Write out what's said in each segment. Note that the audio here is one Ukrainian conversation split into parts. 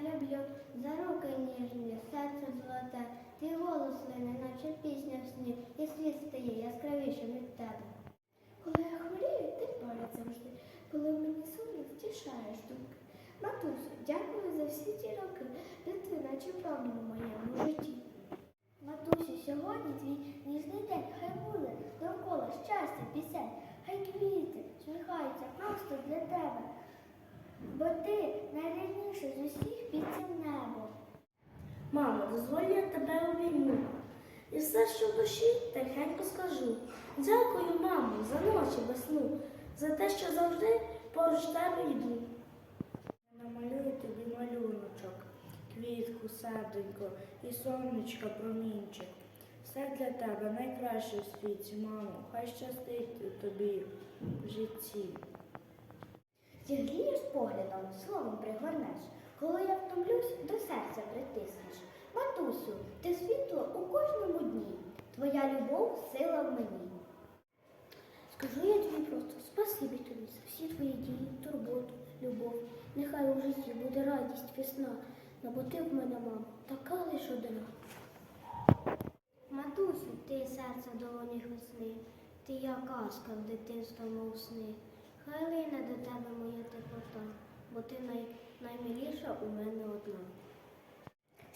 люблю, за руки ніжні, серце золоте, твій голос лине, наче пісня в сні, і світ стає яскравішим від тебе. Коли я хворію, ти поряд завжди, коли мені сумно, втішаєш думки. Матусю, дякую за всі ті роки, де ти наче промінь у моєму житті. Матусю, сьогодні твій ніжний день, хай буде довкола щастя, пісень, хай квіти сміхаються просто для тебе. Бо ти найрідніша дозволь тебе обійму. І все, що в душі, тихенько скажу. Дякую, мамо, за ночі без сну, за те, що завжди поруч тебе йду. Намалюю тобі малюночок, квітку, серденько і сонечка промінчик. Все для тебе найкраще в світі, мамо. Хай щастить тобі в житті. Зігрієш поглядом, словом пригорнеш. Коли я втомлюсь, до серця притиснеш. Матусю, ти світло у кожному дні. Твоя любов сила в мені. Скажу я тобі просто спасибі тобі за всі твої дії, турботу, любов. Нехай у житті буде радість весна, но бо ти в мене, мамо, така лиш одна. Матусю, ти серце долоніх весни, ти як казка в дитинства мов сни. Хай лине до тебе моя теплота, бо ти най, наймиліша у мене одна.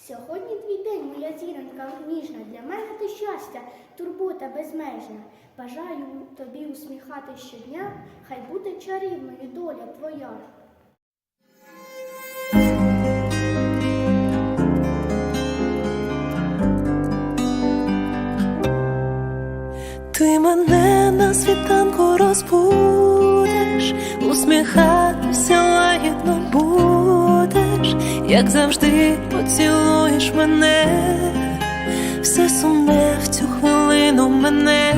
Сьогодні твій день, моя зіронька ніжна, для мене ти щастя, турбота безмежна. Бажаю тобі усміхати щодня, хай буде чарівною доля твоя. Ти мене на світанку розбудеш, усміхатися лагідно будеш, як завжди поцілуєш мене, все сумне в цю хвилину мене,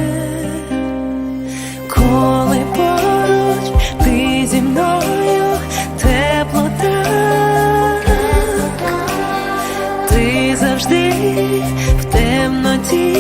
коли поруч ти зі мною теплота, ти завжди в темноті,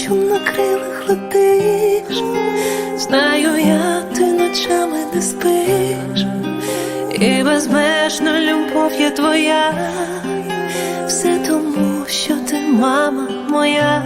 покличу на крилах летиш, знаю я, ти ночами не спиш, і безмежна любов є твоя, все тому, що ти мама моя.